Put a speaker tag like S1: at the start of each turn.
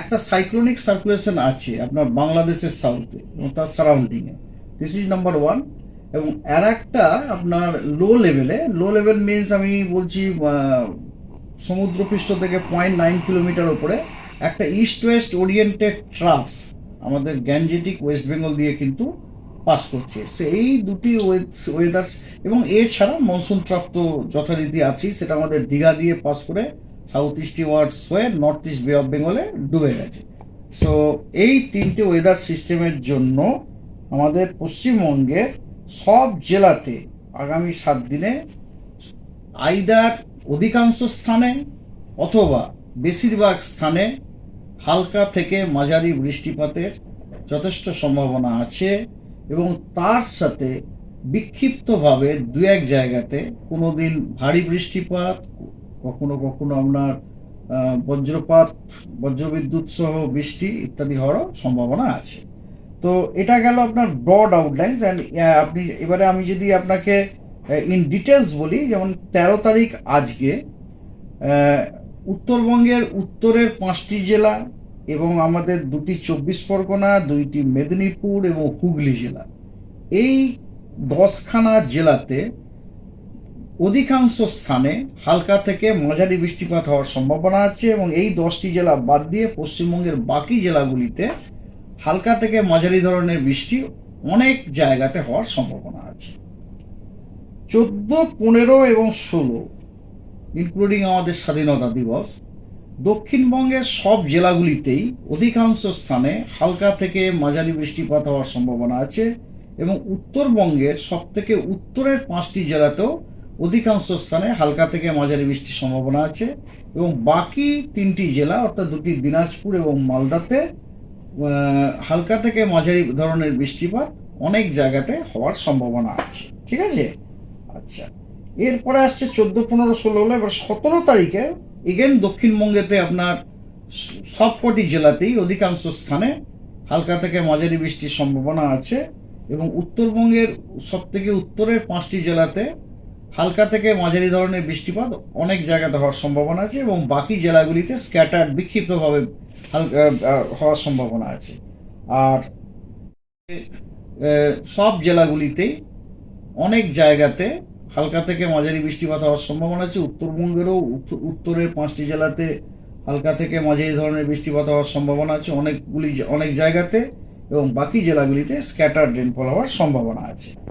S1: একটা cyclonic circulation আছে আপনার বাংলাদেশের সাউথে এবং তার সারাউন্ডিংয়ে দিস ইজ নাম্বার ওয়ান এবং আর একটা আপনার লো লেভেলে লো লেভেল মিনস আমি বলছি সমুদ্রপৃষ্ঠ থেকে পয়েন্ট নাইন কিলোমিটার ওপরে একটা ইস্ট ওয়েস্ট ওরিয়েন্টেড ট্রাফ আমাদের গ্যাঞ্জেটিক ওয়েস্ট বেঙ্গল দিয়ে কিন্তু পাস করছে। সো এই দুটি ওয়েদার এবং এছাড়া মনসুন ট্রাফ তো যথারীতি আছেই, সেটা আমাদের দীঘা দিয়ে পাস করে সাউথ ইস্ট ওয়ার্ডস হয়ে নর্থ ইস্ট বে অফ বেঙ্গলে ডুবে গেছে। সো এই তিনটে ওয়েদার সিস্টেমের জন্য আমাদের পশ্চিমবঙ্গের সব জেলাতে আগামী সাত দিনে আইদার অধিকাংশ স্থানে অথবা বেশিরভাগ স্থানে হালকা থেকে মাঝারি বৃষ্টিপাতের যথেষ্ট সম্ভাবনা আছে এবং তার সাথে বিক্ষিপ্তভাবে দু এক জায়গাতে কোনো দিন ভারী বৃষ্টিপাত কখনো কখনো আপনার বজ্রপাত, বজ্রবিদ্যুৎ সহ বৃষ্টি ইত্যাদি হওয়ারও সম্ভাবনা আছে। তো এটা গেল আপনার ব্রড আউটলাইন্স অ্যান্ড আপনি এবারে আমি যদি আপনাকে ইন ডিটেলস বলি, যেমন তেরো তারিখ আজকে উত্তরবঙ্গের উত্তরের পাঁচটি জেলা এবং আমাদের দুটি চব্বিশ পরগনা, দুইটি মেদিনীপুর এবং হুগলি জেলা। এই দশখানা জেলাতে অধিকাংশ স্থানে হালকা থেকে মাঝারি বৃষ্টিপাত হওয়ার সম্ভাবনা আছে এবং এই দশটি জেলা বাদ দিয়ে পশ্চিমবঙ্গের বাকি জেলাগুলিতে হালকা থেকে মাঝারি ধরনের বৃষ্টি অনেক জায়গাতে হওয়ার সম্ভাবনা আছে। চোদ্দ, পনেরো এবং ষোলো ইনক্লুডিং আমাদের স্বাধীনতা দিবস, দক্ষিণবঙ্গের সব জেলাগুলিতেই অধিকাংশ স্থানে হালকা থেকে মাঝারি বৃষ্টিপাত হওয়ার সম্ভাবনা আছে এবং উত্তরবঙ্গের সব থেকে উত্তরের পাঁচটি জেলাতেও অধিকাংশ স্থানে হালকা থেকে মাঝারি বৃষ্টির সম্ভাবনা আছে এবং বাকি তিনটি জেলা, অর্থাৎ দুটি দিনাজপুর এবং মালদাতে হালকা থেকে মাঝারি ধরনের বৃষ্টিপাত অনেক জায়গাতে হওয়ার সম্ভাবনা আছে। ঠিক আছে? আচ্ছা। এরপরে আসছে চোদ্দ, পনেরো, ষোলো হলো, এবার সতেরো তারিখে এগেন দক্ষিণবঙ্গেতে আপনার সবকটি জেলাতেই অধিকাংশ স্থানে হালকা থেকে মাঝারি বৃষ্টির সম্ভাবনা আছে এবং উত্তরবঙ্গের সব থেকে উত্তরের পাঁচটি জেলাতে হালকা থেকে মাঝারি ধরনের বৃষ্টিপাত অনেক জায়গাতে হওয়ার সম্ভাবনা আছে এবং বাকি জেলাগুলিতে স্ক্যাটার বিক্ষিপ্তভাবে হালকা হওয়ার সম্ভাবনা আছে। আর সব জেলাগুলিতেই অনেক জায়গাতে হালকা থেকে মাঝারি বৃষ্টিপাত হওয়ার সম্ভাবনা আছে। উত্তরবঙ্গেরও উত্তরের পাঁচটি জেলাতে হালকা থেকে মাঝারি ধরনের বৃষ্টিপাত হওয়ার সম্ভাবনা আছে। অনেকগুলি, অনেক জায়গাতে এবং বাকি জেলাগুলিতে স্ক্যাটার রেনফল হওয়ার সম্ভাবনা আছে।